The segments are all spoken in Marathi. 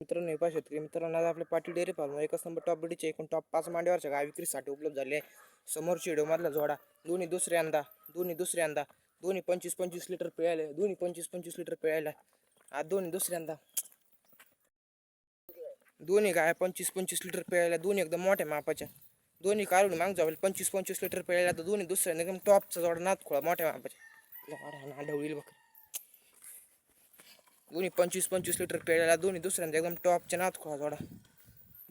मित्रांनो हे पहा शेतकरी मित्रांनो आज आपल्या पाटील डेअरी फार्म एकच नंबर टॉप बिडीचे एकूण टॉप पाच मांडीवरच्या गाय विक्रीसाठी उपलब्ध झाले आहे. समोरच्या व्हिडिओमधला जोडा दोन्ही दुसऱ्यांदा दोन्ही दुसऱ्यांदा दोन्ही पंचवीस पंचवीस लिटर पिळायला दोन्ही पंचवीस पंचवीस लिटर पिळायला आज दोन्ही दुसऱ्यांदा दोन्ही गाय पंचवीस पंचवीस लिटर पिळायला दोन्ही एकदम मोठ्या मापाच्या. दोन्ही काढून माग जावेल पंचवीस पंचवीस लिटर पिळायला तर दोन्ही दुसऱ्यांदा एकदम टॉपचा जोडा नात खोळा मोठ्या मापाच्या. ढवळील बघ. दोन्ही पंचवीस पंचवीस लिटर प्यायला दोन्ही दुसऱ्यांदा एकदम टॉपच्या नात खोळा जोडा.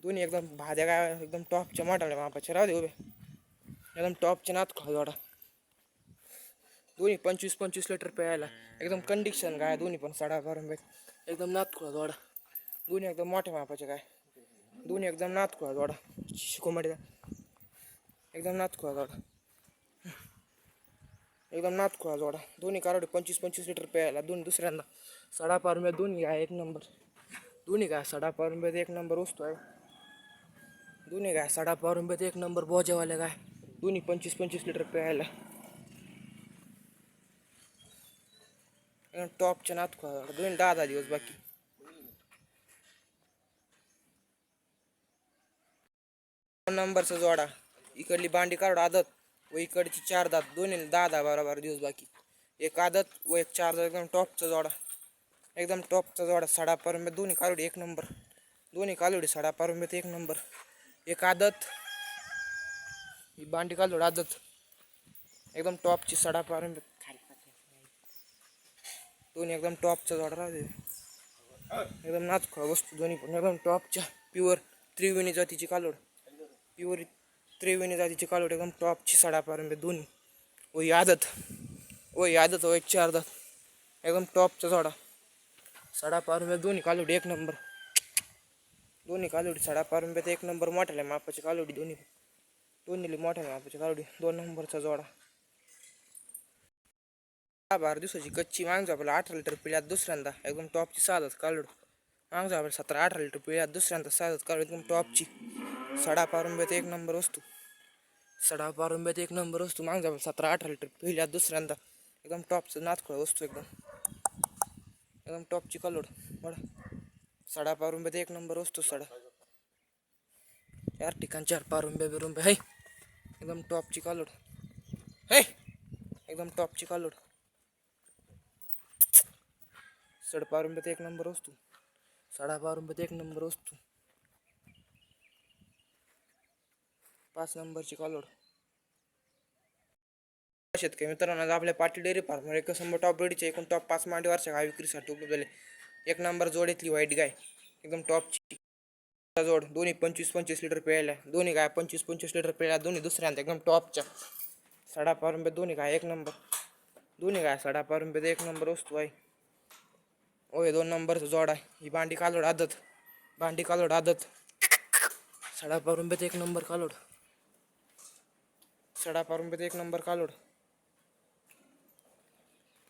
दोन्ही एकदम भाज्या गाय एकदम टॉपच्या मोठ्या मापाच्या राहू दे उभे. एकदम टॉपच्या नात खोळा जोडा. दोन्ही पंचवीस पंचवीस लिटर प्यायला एकदम कंडिशन गाय दोन्ही पण साडा गरम भेट. एकदम नात खोळा जोडा. दोन्ही एकदम मोठ्या मापाचे गाय. दोन्ही एकदम नात खोळा जोडा. शिकोमडीचा एकदम नात खोळा जोडा. एकदम नात खोळा जोडा. दोन्ही कारवडे पंचवीस पंचवीस लिटर प्यायला, दोन्ही दुसऱ्यांदा. सडा पारुंब्या दोन्ही गाय एक नंबर. दोन्ही गाय सडा पारुंब्यात एक नंबर वस्तू आहे. दोन्ही गाय सडा पारुंब्यात एक नंबर बोजावाल्या गाय दोन्ही पंचवीस पंचवीस लिटर प्यायला. एकदम टॉपच्या नात खोळा जोडा. दोन्ही दहा दहा दिवस बाकी. दोन नंबरचा जोडा. इकडली बांडी काढ आदत. व इकडची चार दात दोन्ही दहा दहा बारा बारा दिवस बाकी. एक आदत व एक चार दात एकदम टॉपचा जोडा. एकदम टॉपचा जोडा साडा पारुंब्यात दोन्ही कालोडी एक नंबर. दोन्ही कालोडी साडा पारुंब्यात एक नंबर. एक आदत ही बांडी कालोड आदत. एकदम टॉपची साडा पारंब्यात. दोन्ही एकदम टॉपचा जोडा राहते एकदम नाच खोळा वस्तू दोन्ही पण. एकदम टॉपच्या प्युअर त्रिवेणी जातीची कालोड प्युअर त्रिवेणी जातीची कालोड एकदम टॉपची साडा पारंबे दोन्ही. व यादत आदत. यादत व आदत ओ एक चार एकदम टॉपचा जोडा साडा पारंबे दोन्ही कालोडी एक नंबर. दोन्ही कालोडी साडा पारंब्यात एक नंबर. मोठ्या मापाची कालोडी दोन्ही. दोन्ही मोठ्या मापाची कालोडी दोन नंबरचा जोडा. दहा बारा दिवसाची कच्ची मागजो आपल्याला अठरा लिटर पिल्यात दुसऱ्यांदा एकदम टॉपची साधत कालोड. मागजो आपल्याला सतरा अठरा लिटर पिल्यात दुसऱ्यांदा साधत कालोड एकदम टॉपची. सडा पारुंब्यात एक नंबर वस्तू सडा पारुंब्यात एक नंबर वस्तू मागजा सतरा अठरा लिटर पहिल्या दुसऱ्यांदा. एकदम टॉपचं नातखळ वस्तू एकदम. एकदम टॉपची कलोड बडा सडा पारुंब्यात एक नंबर वस्तू सडा. चार ठिकाण चार पारुंब्या बिरुंब्या. है! एकदम टॉपची कालोड है! एकदम टॉपची कालोड सडपारुंब्यात एक नंबर वस्तू सडा पारुंब्यात एक नंबर वस्तू पाच नंबरची कालोड. शेतकरी मित्रांनो आज आपल्या पाटील डेअरी फार्मवर एक शंभर टॉप ब्रेडीचे एकूण टॉप पाच मांडीवरच्या गाय विक्रीसाठी उपलब्ध झाले. एक नंबर जोडीतली व्हाईट गाय. एकदम टॉपची जोड दोन्ही पंचवीस पंचवीस लिटर पिळायला दोन्ही गाय पंचवीस पंचवीस लिटर पिळायला दोन्ही दुसऱ्यांदा एकदम टॉपच्या सडा रुपये दोन्ही गाय एक नंबर. दोन्ही गाय सडा रुपये एक नंबर वस्तू आहे. ओय दोन नंबरचा जोड आहे. ही भांडी कालोड आदत. भांडी कालोड आदत. सडा रुपये एक नंबर कालोड. सडा पारुंब्यात एक नंबर कालोड.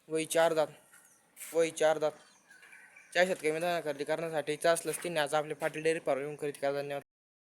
वही चार दात. वही चार दात. चार शेतकरी मित्रांना खरेदी करण्यासाठी असलंच तिने आज आपले फाटी डेअरी फार्म येऊन खरेदी करा धन्यवाद.